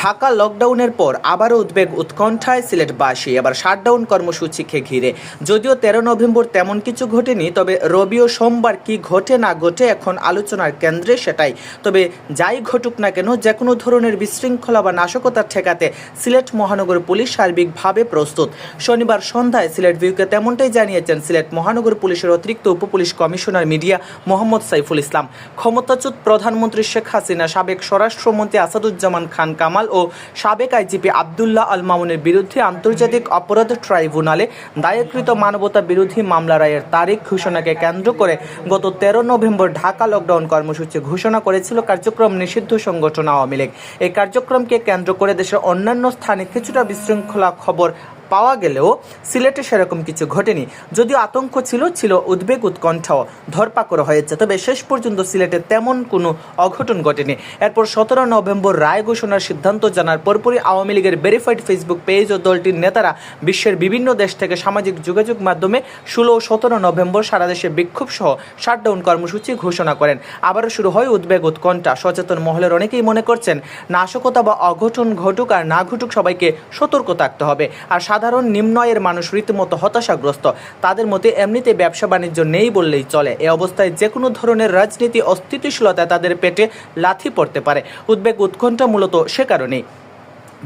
ঢাকা লকডাউনের পর আবারও উদ্বেগ উৎকণ্ঠায় সিলেটবাসী। এবার শাটডাউন কর্মসূচিকে ঘিরে। যদিও তেরো নভেম্বর তেমন কিছু ঘটেনি, তবে রবি ও সোমবার কি ঘটে না ঘটে এখন আলোচনার কেন্দ্রে সেটাই। তবে যাই ঘটুক না কেন যে কোনো ধরনের বিশৃঙ্খলা বা নাশকতা ঠেকাতে সিলেট মহানগর পুলিশ সার্বিকভাবে প্রস্তুত। শনিবার সন্ধ্যায় সিলেট ভিউকে তেমনটাই জানিয়েছেন সিলেট মহানগর পুলিশের অতিরিক্ত উপপুলিশ কমিশনার মিডিয়া মোহাম্মদ সাইফুল ইসলাম। ক্ষমতাচ্যুত প্রধানমন্ত্রী শেখ হাসিনা সাবেক স্বরাষ্ট্রমন্ত্রী আসাদুজ্জামান খান কামাল ও সাবেক আইজিপি আবদুল্লাহ আল মামুনের বিরুদ্ধে আন্তর্জাতিক অপরাধ ট্রাইব্যুনালে দায়েরকৃত মানবতা বিরোধী মামলা রায়ের তারিখ ঘোষণাকে কেন্দ্র করে গত তেরো নভেম্বর ঢাকা লকডাউন কর্মসূচি ঘোষণা করেছিল কার্যক্রম নিষিদ্ধ সংগঠন আওয়ামী লীগ। এই কার্যক্রমকে কেন্দ্র করে দেশের অন্যান্য স্থানে কিছুটা বিশৃঙ্খলা খবর পাওয়া গেলেও সিলেটে সেরকম কিছু ঘটেনি। যদিও আতঙ্ক ছিল ছিল উদ্বেগ, উৎকণ্ঠাও ধরপাকড় হয়েছে। তবে শেষ পর্যন্ত সিলেটে তেমন কোনো অঘটন ঘটেনি। এরপর সতেরো নভেম্বর রায় ঘোষণার সিদ্ধান্ত জানার পরপরই আওয়ামী লীগের ভেরিফাইড ফেসবুক পেজ ও দলটির নেতারা বিশ্বের বিভিন্ন দেশ থেকে সামাজিক যোগাযোগ মাধ্যমে ষোলো ও সতেরো নভেম্বর সারা দেশে বিক্ষোভ সহ শাটডাউন কর্মসূচি ঘোষণা করেন। আবারও শুরু হয় উদ্বেগ, উৎকণ্ঠা। সচেতন মহলের অনেকেই মনে করছেন, নাশকতা বা অঘটন ঘটুক আর না ঘটুক সবাইকে সতর্ক থাকতে হবে। আর সাধারণ নিম্ন আয়ের মানুষ রীতিমতো হতাশাগ্রস্ত। তাদের মধ্যে এমনিতে ব্যবসা বাণিজ্য নেই বললেই চলে। এ অবস্থায় যে কোনো ধরনের রাজনীতি অস্থিতিশীলতা তাদের পেটে লাথি পড়তে পারে। উদ্বেগ উৎকণ্ঠা মূলত সে কারণেই।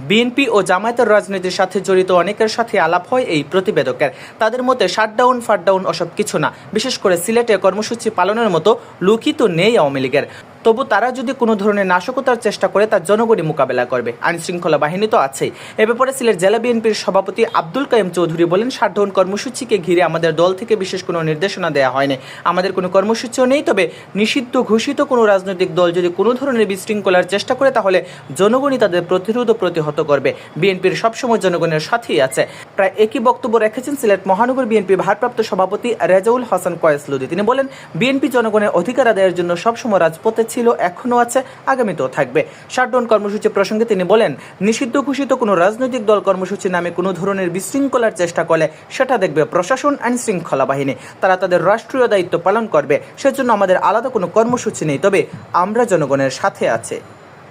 বিএনপি ও জামায়াতের রাজনীতির সাথে জড়িত অনেকের সাথে আলাপ হয় এই প্রতিবেদকের। তাদের মতে শাটডাউন, ফাটডাউন ওসব কিছু না। বিশেষ করে সিলেটে কর্মসূচি পালনের মতো লুকিত নেই আওয়ামী লীগের। তবু তারা যদি কোনো ধরনের নাশকতার চেষ্টা করে তার জনগণই মোকাবেলা করবে। আইন শৃঙ্খলা বাহিনী তো আছেই। এ ব্যাপারে সিলেট জেলা বিএনপির সভাপতি আব্দুল কাইম চৌধুরী বলেন শাটডাউন কর্মসূচিকে ঘিরে আমাদের দল থেকে বিশেষ কোনো নির্দেশনা দেওয়া হয়নি। আমাদের কোনো কর্মসূচিও নেই, তবে নিষিদ্ধ ঘোষিত কোনো রাজনৈতিক দল যদি কোনো ধরনের বিশৃঙ্খলার চেষ্টা করে, তাহলে জনগণই তাদের প্রতিরোধ প্রতিহত করবে। বিএনপির সবসময় জনগণের সাথেই আছে। প্রায় একই বক্তব্য রেখেছেন সিলেট মহানগর বিএনপি ভারপ্রাপ্ত সভাপতি রেজাউল হাসান কয়েস লুদি তিনি বলেন, বিএনপি জনগণের অধিকার আদায়ের জন্য সবসময় রাজপথে ছিল, এখনও আছে, আগামীতেও থাকবে। শাটডাউন কর্মসূচি প্রসঙ্গে তিনি বলেন, নিষিদ্ধ ঘোষিত কোনো রাজনৈতিক দল কর্মসূচি নামে কোনো ধরনের বিশৃঙ্খলার চেষ্টা করলে সেটা দেখবে প্রশাসন আইন শৃঙ্খলা বাহিনী। তারা তাদের রাষ্ট্রীয় দায়িত্ব পালন করবে, সেজন্য আমাদের আলাদা কোনো কর্মসূচি নেই। তবে আমরা জনগণের সাথে আছে।